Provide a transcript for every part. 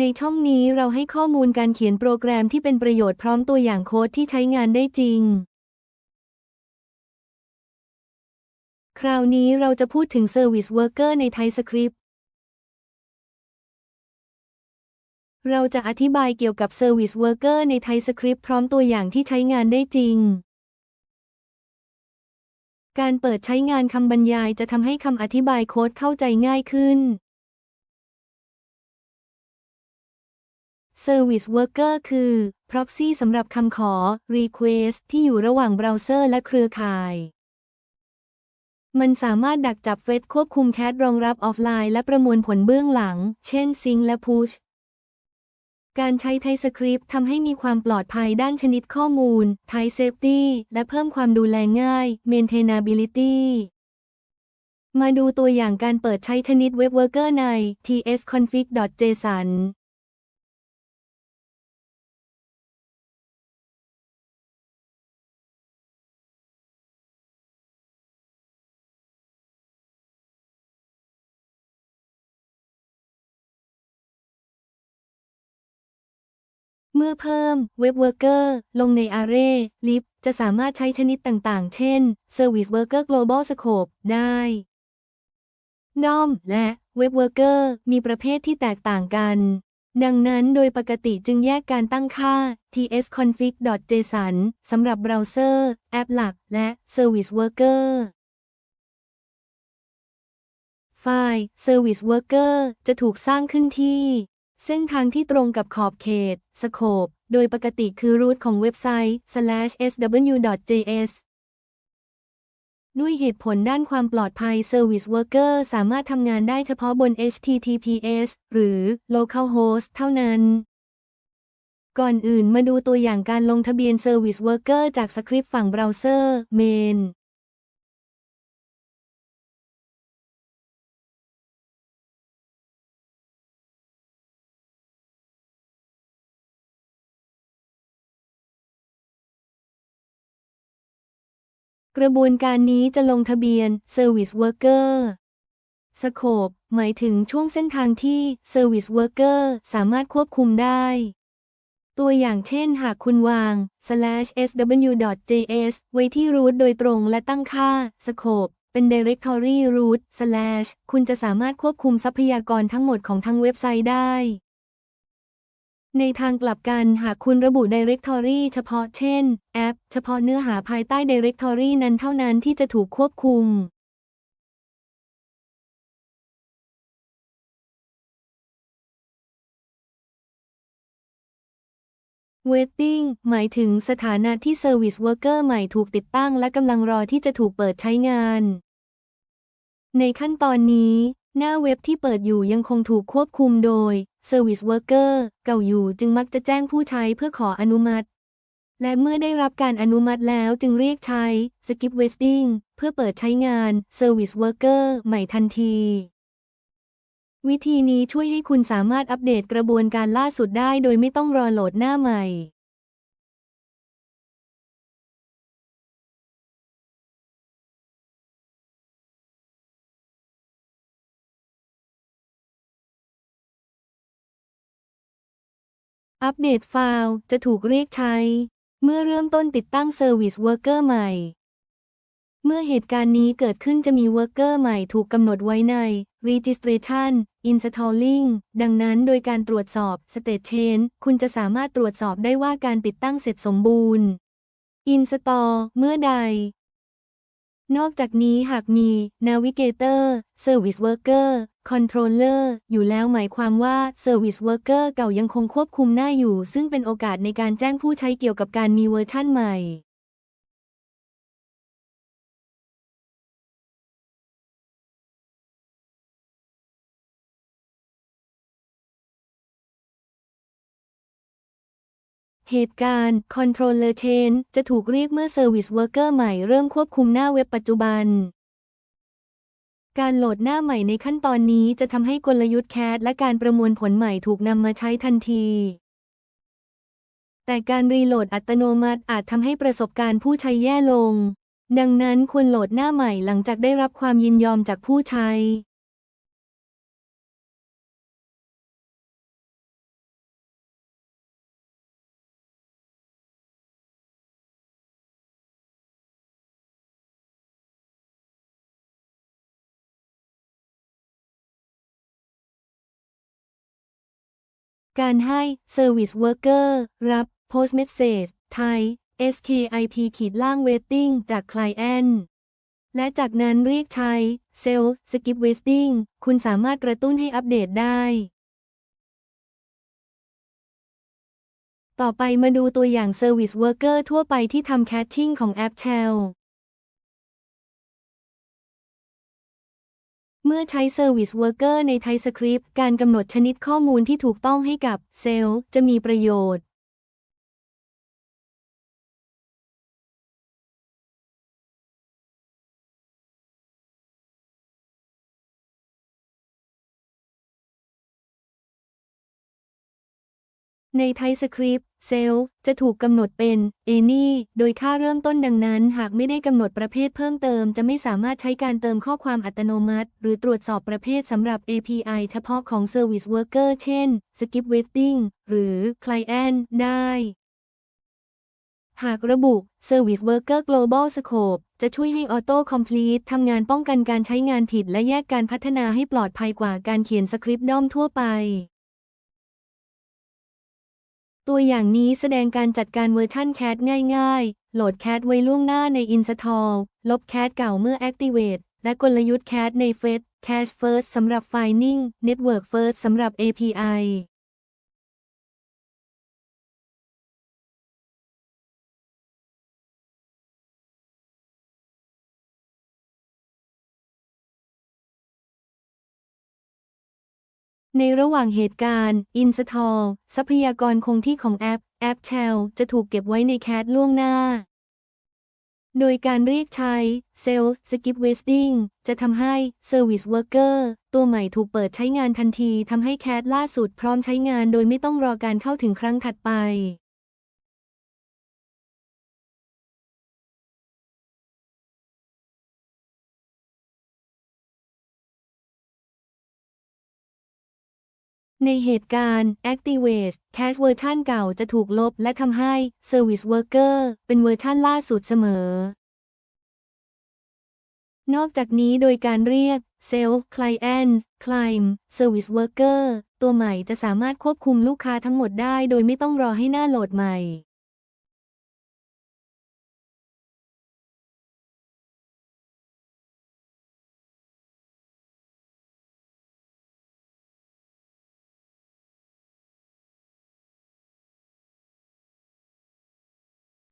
ในช่องนี้เราให้ข้อมูลการเขียนโปรแกรมที่เป็นประโยชน์พร้อมตัวอย่างโค้ดที่ใช้งานได้จริง คราวนี้เราจะพูดถึง Service Worker ใน TypeScript เราจะอธิบายเกี่ยวกับ Service Worker ใน TypeScript พร้อมตัวอย่างที่ใช้งานได้จริง การเปิดใช้งานคำบรรยายจะทำให้คำอธิบายโค้ดเข้าใจง่ายขึ้น Service Worker คือ proxy สำหรับคำขอ request ที่อยู่ระหว่างเบราว์เซอร์และเครือข่าย มันสามารถดักจับเฟซควบคุมแคชรองรับออฟไลน์และประมวลผลเบื้องหลัง เช่น Sync และ Push การใช้ TypeScript ทำให้มีความปลอดภัยด้านชนิดข้อมูล Type Safety และเพิ่มความดูแลง่าย Maintainability มาดูตัวอย่างการเปิดใช้ชนิด Web Worker ใน tsconfig.json เมื่อเพิ่ม Web Worker ลงใน Array lib จะสามารถใช้ชนิดต่างๆ เช่น Service Worker Global Scope ได้ DOM และ Web Worker มีประเภทที่แตกต่างกัน ดังนั้นโดยปกติจึงแยกการตั้งค่า tsconfig.json สำหรับเบราว์เซอร์ แอปหลัก และ Service Worker ไฟล์ Service Worker จะถูกสร้างขึ้นที่ เส้นทางที่ตรงกับขอบเขต scope โดยปกติคือ root ของเว็บไซต์ sw.js ด้วยเหตุผลด้านความปลอดภัย Service Worker สามารถทำงานได้เฉพาะบน HTTPS หรือ localhost เท่านั้น ก่อนอื่นมาดูตัวอย่างการลงทะเบียน Service Worker จากสคริปต์ฝั่งเบราว์เซอร์ main กระบวนการนี้จะลงทะเบียน Service Worker Scope หมายถึงช่วงเส้นทางที่ Service Worker สามารถควบคุมได้ ตัวอย่างเช่นหากคุณวาง sw.js ไว้ที่ root โดยตรงและตั้งค่า scope เป็น directory root slash คุณจะสามารถควบคุมทรัพยากรทั้งหมดของทั้งเว็บไซต์ได้ ในทางกลับกันหากคุณระบุ Directory เฉพาะเช่น แอป เฉพาะเนื้อหาภายใต้ Directory นั้นเท่านั้นที่จะถูกควบคุม Waiting หมายถึงสถานะที่ Service Worker ใหม่ถูกติดตั้งและกำลังรอที่จะถูกเปิดใช้งาน ในขั้นตอนนี้ หน้าเว็บที่เปิดอยู่ยังคงถูกควบคุมโดย Service Worker เก่าอยู่จึงมักจะแจ้งผู้ใช้เพื่อขออนุมัติ และเมื่อได้รับการอนุมัติแล้วจึงเรียกใช้ Skip Waiting เพื่อเปิดใช้งาน Service Worker ใหม่ทันที วิธีนี้ช่วยให้คุณสามารถอัปเดตกระบวนการล่าสุดได้โดยไม่ต้องรอโหลดหน้าใหม่ อัปเดตไฟล์จะถูกเรียกใช้ เมื่อเริ่มต้นติดตั้ง Service Worker ใหม่ เมื่อเหตุการณ์นี้เกิดขึ้นจะมี Worker ใหม่ถูกกำหนดไว้ใน Registration Installing ดังนั้นโดยการตรวจสอบ State Change คุณจะสามารถตรวจสอบได้ว่าการติดตั้งเสร็จสมบูรณ์ Install เมื่อใด นอกจากนี้หากมี Navigator Service Worker Controller อยู่แล้วหมายความว่า Service Worker เก่ายังคงควบคุมหน้าอยู่ ซึ่งเป็นโอกาสในการแจ้งผู้ใช้เกี่ยวกับการมีเวอร์ชั่นใหม่เหตุการณ์ Controller Change จะถูกเรียกเมื่อ Service Worker ใหม่เริ่มควบคุมหน้าเว็บปัจจุบัน การโหลดหน้าใหม่ในขั้นตอนนี้จะทำให้กลยุทธ์แคดและการประมวลผลใหม่ถูกนำมาใช้ทันที แต่การรีโหลดอัตโนมัติอาจทำให้ประสบการณ์ผู้ใช้แย่ลง ดังนั้นควรโหลดหน้าใหม่หลังจากได้รับความยินยอมจากผู้ใช้ การให้ Service Worker รับ Post Message ไทย SKIP ขีดล่าง Waiting จาก Client และจากนั้นเรียกใช้ Self SKIP Waiting คุณสามารถกระตุ้นให้อัปเดตได้ ต่อไปมาดูตัวอย่าง Service Worker ทั่วไปที่ทำแคชชิ่งของแอปแชล เมื่อใช้ Service Worker ใน TypeScript การกำหนดชนิดข้อมูลที่ถูกต้องให้กับเซลล์จะมีประโยชน์ ใน TypeScript เซลจะถูกกำหนดเป็น any โดยค่าเริ่มต้นดังนั้น หากไม่ได้กำหนดประเภทเพิ่มเติม จะไม่สามารถใช้การเติมข้อความอัตโนมัติ หรือตรวจสอบประเภทสำหรับ API เฉพาะของ Service Worker เช่น Skip Waiting หรือ Client ได้ หากระบุ Service Worker Global Scope จะช่วยให้ Auto Complete ทำงานป้องกันการใช้งานผิด และแยกการพัฒนาให้ปลอดภัยกว่าการเขียนสคริปต์ด้อมทั่วไป ตัวอย่างนี้แสดงการจัดการเวอร์ชันแค c ง่ายๆ โหลดแค c ไว้ล่วงหน้าใน Install ลบแค c เก่าเมื่อ Activate และกลยุทธ์แค c ใน f e d Cache First สำหรับ Finding Network First สำหรับ API ในระหว่างเหตุการณ์ อินสทอลทรัพยากรคงที่ของแอป แอปแชลจะถูกเก็บไว้ในแคชล่วงหน้า โดยการเรียกใช้เซลสกิปเวสติงจะทำให้ Service Worker ตัวใหม่ถูกเปิดใช้งานทันทีทำให้แคชล่าสุดพร้อมใช้งานโดยไม่ต้องรอการเข้าถึงครั้งถัดไป ในเหตุการณ์ Activate Cache เวอร์ชันเก่าจะถูกลบและทำให้ Service Worker เป็นเวอร์ชันล่าสุดเสมอ นอกจากนี้โดยการเรียก Self Client Climb Service Worker ตัวใหม่จะสามารถควบคุมลูกค้าทั้งหมดได้โดยไม่ต้องรอให้หน้าโหลดใหม่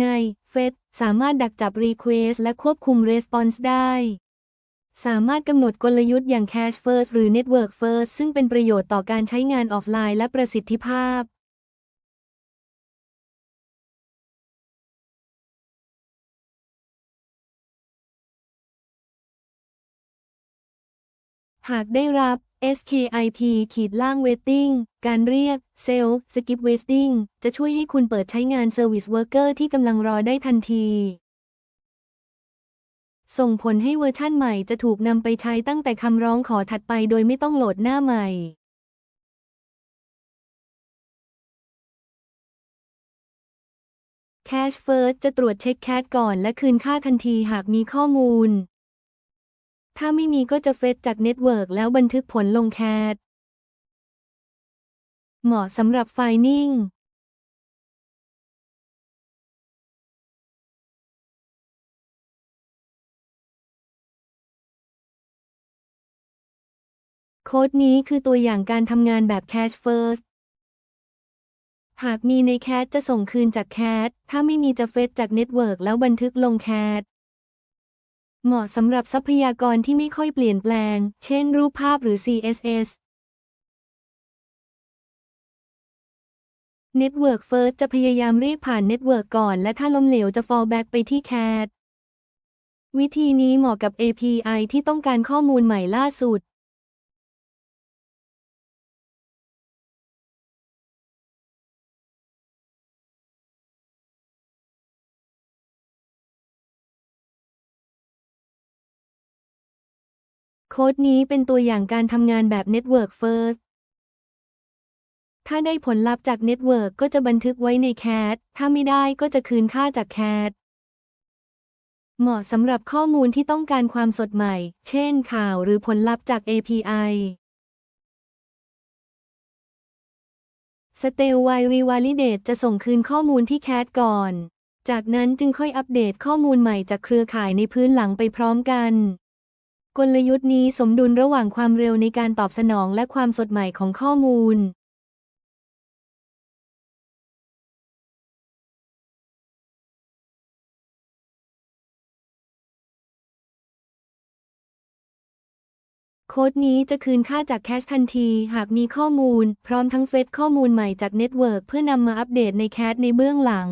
ในเฟซสามารถดักจับรีเควสและควบคุมรีสปอนส์ได้ สามารถกำหนดกลยุทธ์อย่าง Cache First หรือ Network First ซึ่งเป็นประโยชน์ต่อการใช้งานออฟไลน์และประสิทธิภาพ หากได้รับ SKIP ขีดล่าง Waiting การเรียก Sell Skip Waiting จะช่วยให้คุณเปิดใช้งาน Service Worker ที่กำลังรอได้ทันที ส่งผลให้เวอร์ชั่นใหม่จะถูกนำไปใช้ตั้งแต่คำร้องขอถัดไปโดยไม่ต้องโหลดหน้าใหม่ Cache First จะตรวจเช็คแคชก่อนและคืนค่าทันทีหากมีข้อมูล ถ้าไม่มีก็จะเฟซจากเน็ตเวิร์กแล้วบันทึกผลลงแคชเหมาะสำหรับไฟนิ่งโค้ดนี้คือตัวอย่างการทำงานแบบ Cache First หากมีในแคชจะส่งคืนจากแคชถ้าไม่มีจะเฟซจากเน็ตเวิร์กแล้วบันทึกลงแคช เหมาะสำหรับทรัพยากรที่ไม่ค่อยเปลี่ยนแปลง เช่น รูปภาพหรือ CSS Network First จะพยายามเรียกผ่านเน็ตเวิร์กก่อน และถ้าล้มเหลวจะ fallback ไปที่ CAD วิธีนี้เหมาะกับ API ที่ต้องการข้อมูลใหม่ล่าสุด โค้ดนี้เป็นตัวอย่างการทำงานแบบ Network First ถ้าได้ผลลัพธ์จากเน็ตเวิร์กก็จะบันทึกไว้ในแคชถ้าไม่ได้ก็จะคืนค่าจากแคชเหมาะสำหรับข้อมูลที่ต้องการความสดใหม่ เช่นข่าวหรือผลลัพธ์จาก API สเตลไวรีวาลิเดตจะส่งคืนข้อมูลที่แคทก่อน จากนั้นจึงค่อยอัปเดตข้อมูลใหม่จากเครือข่ายในพื้นหลังไปพร้อมกัน กลยุทธ์นี้สมดุลระหว่างความเร็วในการตอบสนองและความสดใหม่ของข้อมูล โค้ดนี้จะคืนค่าจากแคชทันทีหากมีข้อมูล พร้อมทั้งเฟซข้อมูลใหม่จากเน็ตเวิร์กเพื่อนำมาอัปเดตในแคชในเบื้องหลัง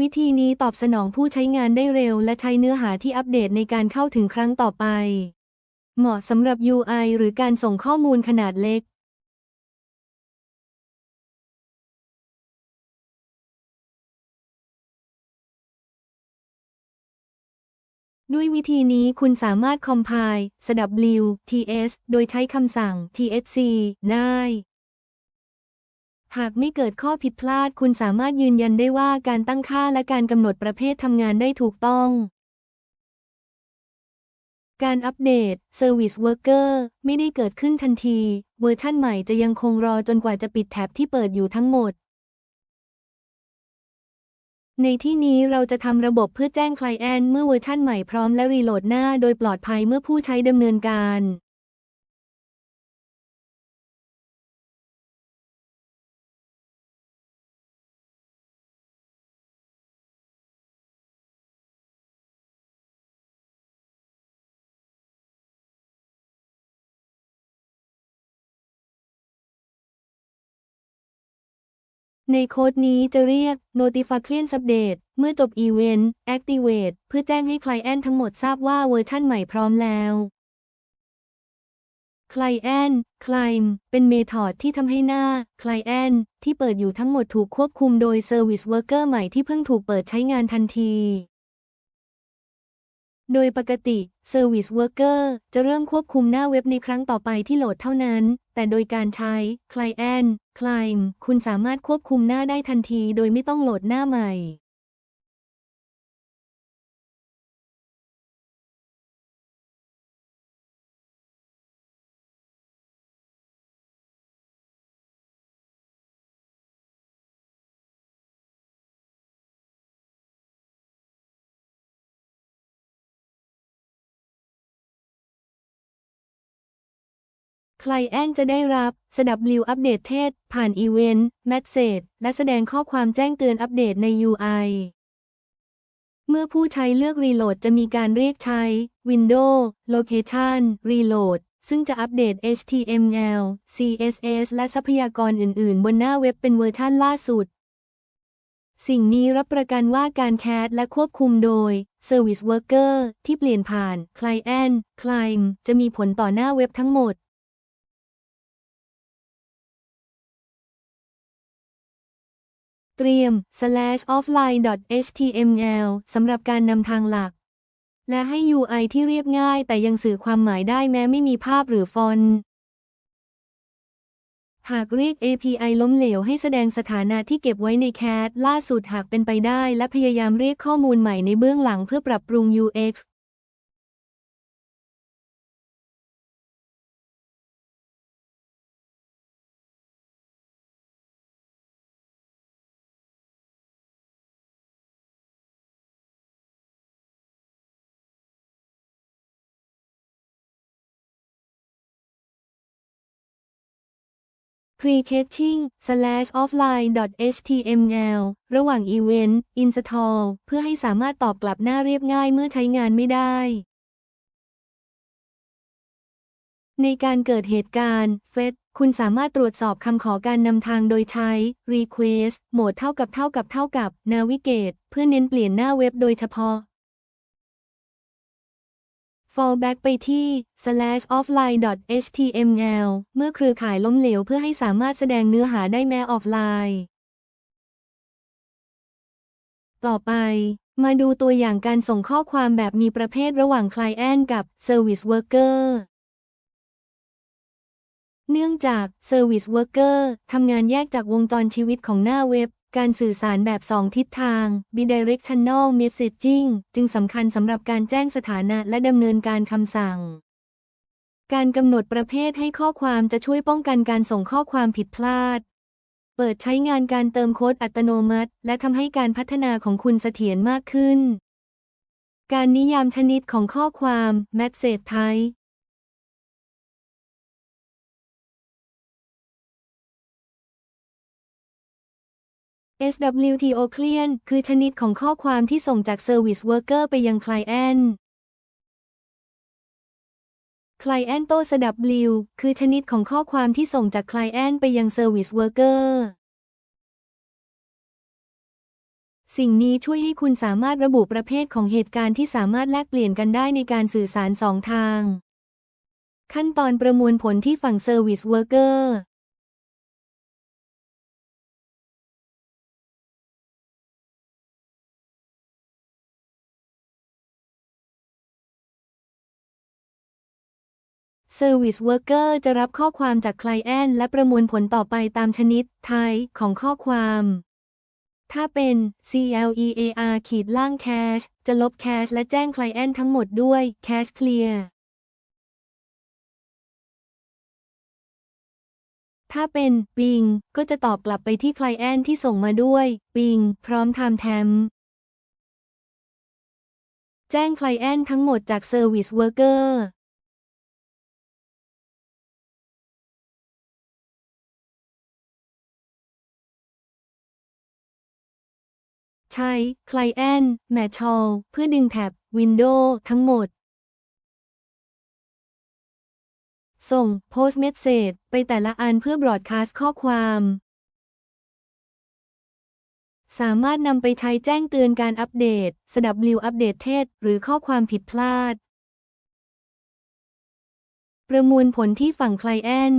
วิธีนี้ตอบสนองผู้ใช้งานได้เร็ว และใช้เนื้อหาที่อัปเดตในการเข้าถึงครั้งต่อไป เหมาะสำหรับ UI หรือการส่งข้อมูลขนาดเล็ก ด้วยวิธีนี้คุณสามารถ compile สดับ w ts โดยใช้คำสั่ง tsc ได้ หากไม่เกิดข้อผิดพลาดคุณสามารถยืนยันได้ว่าการตั้งค่าและการกำหนดประเภททำงานได้ถูกต้อง การอัปเดต Service Worker ไม่ได้เกิดขึ้นทันที เวอร์ชั่นใหม่จะยังคงรอจนกว่าจะปิดแท็บที่เปิดอยู่ทั้งหมด ในที่นี้เราจะทำระบบเพื่อแจ้งไคลแอนเมื่อเวอร์ชั่นใหม่พร้อมและรีโหลดหน้าโดยปลอดภัยเมื่อผู้ใช้ดำเนินการ ในโค้ดนี้จะเรียก Notification Update เมื่อจบอีเวนต์ Activate เพื่อแจ้งให้ไคลแอนทั้งหมดทราบว่าเวอร์ชั่นใหม่พร้อมแล้ว Client Climb เป็นเมธอดที่ทำให้หน้า Client ที่เปิดอยู่ทั้งหมดถูกควบคุมโดย Service Worker ใหม่ที่เพิ่งถูกเปิดใช้งานทันที โดยปกติ Service Worker จะเริ่มควบคุมหน้าเว็บในครั้งต่อไปที่โหลดเท่านั้น แต่โดยการใช้ Client Climb คุณสามารถควบคุมหน้าได้ทันทีโดยไม่ต้องโหลดหน้าใหม่ ไคลแอนจะได้รับ สดับลิวอัปเดตเทศ ผ่านอีเวนต์แมสเซจและแสดงข้อความแจ้งเตือนอัปเดตใน UI เมื่อผู้ใช้เลือกรีโหลดจะมีการเรียกใช้ Windows Location Reload ซึ่งจะอัปเดต HTML CSS และทรัพยากรอื่น ๆ บนหน้าเว็บเป็นเวอร์ชันล่าสุด สิ่งนี้รับประกันว่าการแคสและควบคุมโดย Service Worker ที่เปลี่ยนผ่าน Client Climb จะมีผลต่อหน้าเว็บทั้งหมด เตรียม slash offline html สำหรับการนำทางหลัก และให้ UI ที่เรียบง่ายแต่ยังสื่อความหมายได้แม้ไม่มีภาพหรือฟอนต์หากเรียก API ล้มเหลวให้แสดงสถานะที่เก็บไว้ในแคทล่าสุดหากเป็นไปได้และพยายามเรียกข้อมูลใหม่ในเบื้องหลังเพื่อปรับปรุง UX pre-caching slash offline html ระหว่างอีเวนต์ install เพื่อให้สามารถตอบกลับหน้าเรียบง่ายเมื่อใช้งานไม่ได้ ในการเกิดเหตุการณ์ FET คุณสามารถตรวจสอบคำขอการนำทางโดยใช้ request โหมดเท่ากับเท่ากับเท่ากับ navigate เพื่อเน้นเปลี่ยนหน้าเว็บโดยเฉพาะ fallback ไปที่ slash offline html เมื่อเครือข่ายล้มเหลวเพื่อให้สามารถแสดงเนื้อหาได้แม้ออฟไลน์ ต่อไป มาดูตัวอย่างการส่งข้อความแบบมีประเภทระหว่าง Client กับ Service Worker เนื่องจาก Service Worker ทำงานแยกจากวงจรชีวิตของหน้าเว็บ การสื่อสารแบบสองทิศทาง bidirectional messaging จึงสำคัญสำหรับการแจ้งสถานะและดำเนินการคำสั่ง การกำหนดประเภทให้ข้อความจะช่วยป้องกันการส่งข้อความผิดพลาด เปิดใช้งานการเติมโค้ดอัตโนมัติ และทำให้การพัฒนาของคุณเสถียรมากขึ้น การนิยามชนิดของข้อความ Message Type SWTO Client คือชนิดของข้อความที่ส่งจาก Service Worker ไปยัง Client Client โต SW คือชนิดของข้อความที่ส่งจาก Client ไปยัง Service Worker สิ่งนี้ช่วยให้คุณสามารถระบุประเภทของเหตุการณ์ที่สามารถแลกเปลี่ยนกันได้ในการสื่อสารสองทาง ขั้นตอนประมวลผลที่ฝั่ง Service Worker เซอร์วิสเวิร์กเกอร์จะรับข้อความจาก Client และประมวลผลต่อไปตามชนิด type ของข้อความ ถ้าเป็น CLEAR ขีดล่าง Cache จะลบ Cache และแจ้ง Client ทั้งหมดด้วย Cache Clear ถ้าเป็น Ping ก็จะตอบกลับไปที่ Client ที่ส่งมาด้วย Ping พร้อม Timestamp แจ้ง Client ทั้งหมดจาก Service Worker ใช้ Client Matchall เพื่อดึงแท็บ Window ทั้งหมด ส่ง Post Message ไปแต่ละอันเพื่อบรอดคาสข้อความ สามารถนำไปใช้แจ้งเตือนการอัปเดต SW อัปเดตเทศ หรือข้อความผิดพลาด ประมวลผลที่ฝั่ง Client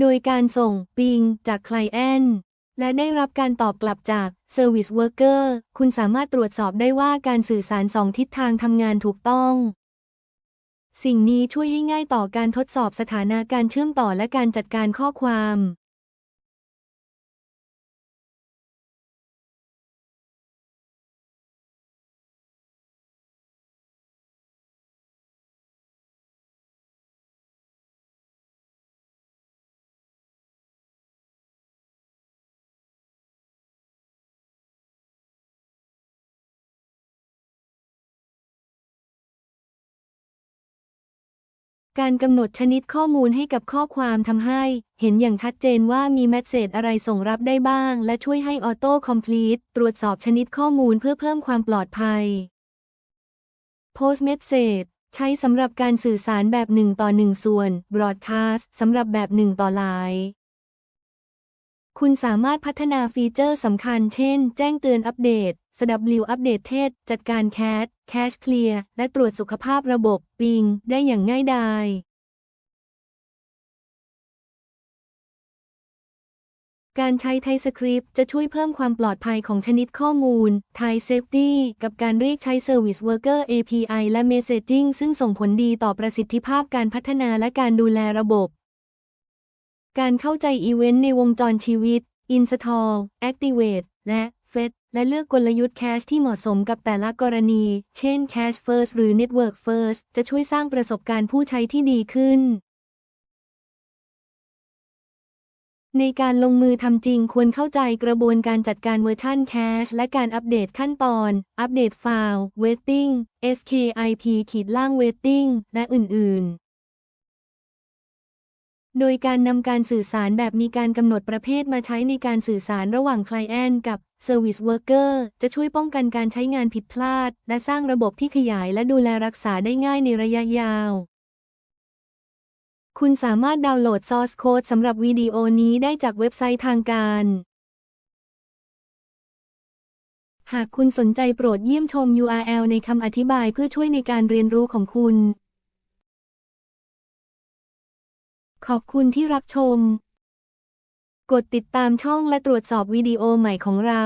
โดยการส่งปิงจาก Client และได้รับการตอบกลับจาก Service Worker คุณสามารถตรวจสอบได้ว่าการสื่อสารสองทิศทางทำงานถูกต้อง สิ่งนี้ช่วยให้ง่ายต่อการทดสอบสถานะการเชื่อมต่อและการจัดการข้อความ การกำหนดชนิดข้อมูลให้กับข้อความทำให้ เห็นอย่างชัดเจนว่ามีแมสเซจอะไรส่งรับได้บ้าง และช่วยให้ออโต้คอมพลีทตรวจสอบชนิดข้อมูลเพื่อเพิ่มความปลอดภัย Post Message ใช้สำหรับการสื่อสารแบบหนึ่งต่อหนึ่งส่วน Broadcast สำหรับแบบหนึ่งต่อหลายคุณสามารถพัฒนาฟีเจอร์สำคัญเช่น แจ้งเตือนอัปเดต SW อัปเดตเทศ จัดการแคช แคชเคลียร์และตรวจสุขภาพระบบปิงได้อย่างง่ายดายการใช้ไทยสคริปต์จะช่วยเพิ่มความปลอดภัยของชนิดข้อมูล ไทยเซฟตี้กับการเรียกใช้ Service Worker API และ Messaging ซึ่งส่งผลดีต่อประสิทธิภาพการพัฒนาและการดูแลระบบ การเข้าใจอีเวนต์ในวงจรชีวิต Install Activate และ และเลือกกลยุทธ์แคชที่เหมาะสมกับแต่ละกรณี เช่น Cache First หรือ Network First จะช่วยสร้างประสบการณ์ผู้ใช้ที่ดีขึ้น ในการลงมือทำจริงควรเข้าใจกระบวนการจัดการเวอร์ชันแคชและการอัปเดตขั้นตอน อัปเดตไฟล์ Waiting SKIP ขีดล่าง Waiting และอื่น ๆ โดยการนำการสื่อสารแบบมีการกำหนดประเภทมาใช้ในการสื่อสารระหว่าง Client กับ Service Worker จะช่วยป้องกันการใช้งานผิดพลาด และสร้างระบบที่ขยายและดูแลรักษาได้ง่ายในระยะยาว คุณสามารถดาวน์โหลด Source Code สำหรับวิดีโอนี้ได้จากเว็บไซต์ทางการ หากคุณสนใจโปรดเยี่ยมชม URL ในคำอธิบายเพื่อช่วยในการเรียนรู้ของคุณ ขอบคุณที่รับชม กดติดตามช่องและตรวจสอบวิดีโอใหม่ของเรา